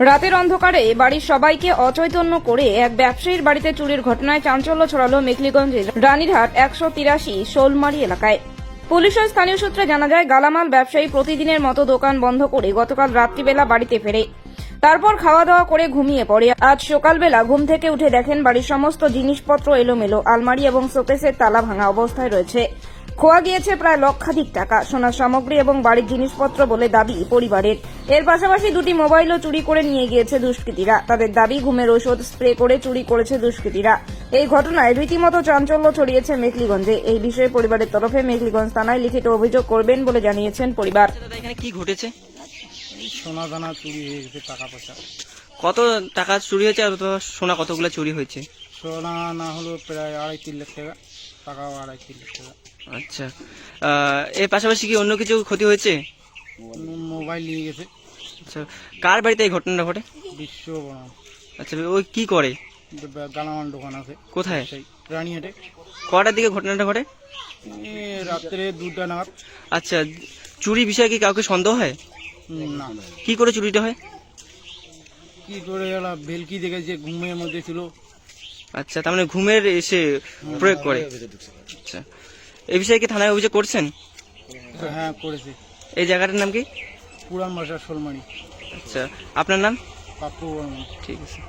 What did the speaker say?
রাতের অন্ধকারে বাড়ির সবাইকে অচৈতন্য করে এক ব্যবসায়ীর বাড়িতে চুরির ঘটনায় চাঞ্চল্য ছড়ালো মেখলিগঞ্জের রানীরহাট একশো তিরাশি শোলমারি এলাকায়। পুলিশ ও স্থানীয় সূত্রে জানা যায়, গালামাল ব্যবসায়ী প্রতিদিনের মতো দোকান বন্ধ করে গতকাল রাত্রিবেলা বাড়িতে ফেরে। তারপর খাওয়া দাওয়া করে ঘুমিয়ে পড়ে। আজ সকালবেলা ঘুম থেকে উঠে দেখেন বাড়ির সমস্ত জিনিসপত্র এলোমেলো, আলমারি এবং শোকেসের তালা ভাঙা অবস্থায় রয়েছে। খোয়া গিয়েছে প্রায় লক্ষাধিক টাকা সোনার সামগ্রী এবং বাড়ির জিনিসপত্র বলে দাবি পরিবারের। এর পাশাপাশি দুটি মোবাইলও চুরি করে নিয়ে গিয়েছে দুষ্কৃতীরা। তাদের দাবি ঘুমের ওষুধ স্প্রে করে চুরি করেছে দুষ্কৃতীরা। এই ঘটনায় রীতিমতো চাঞ্চল্য ছড়িয়েছে মেঘলিগঞ্জে এই বিষয়ে পরিবারের তরফে মেঘলিগঞ্জ থানায় লিখিত অভিযোগ করবেন বলে জানিয়েছেন পরিবার। এখানে কি ঘটেছে? সোনা দানা চুরি হয়ে গেছে টাকা পয়সা। কত টাকা চুরি হয়েছে আর সোনা কতগুলো চুরি হয়েছে? সোনা না হলো প্রায় আড়াই তিন লাখ টাকা টাকাও আড়াই তিন লাখ টাকা। আচ্ছা। এর পাশাপাশি কি অন্য কিছু ক্ষতি হয়েছে? মোবাইল নিয়ে গেছে। আচ্ছা কার বাড়িতে এই ঘটনাটা ঘটে? বিশ্ব বনাম। আচ্ছা ওই কি করে? গালামান দোকান আছে। কোথায়? সেই রানীহাটে। কটার দিকে ঘটনাটা ঘটে? রাত্রে দুটা নাগাদ। আচ্ছা চুরি বিষয়ে কি কাউকে সন্দেহ হয়? না। কি করে চুরিটা হয়? কি করে ভেলকি দেখে যে ঘুমের মধ্যে ছিল আচ্ছা তার মানে ঘুমের এসে প্রয়োগ করে। আচ্ছা। এই বিষয়ে কি থানায় অভিযোগ করছেন? হ্যাঁ করেছি। এই জায়গাটার নাম কি? পুরান মাসা শোলমারি আচ্ছা আপনার নাম? পাপ্পু বর্মন। ঠিক আছে।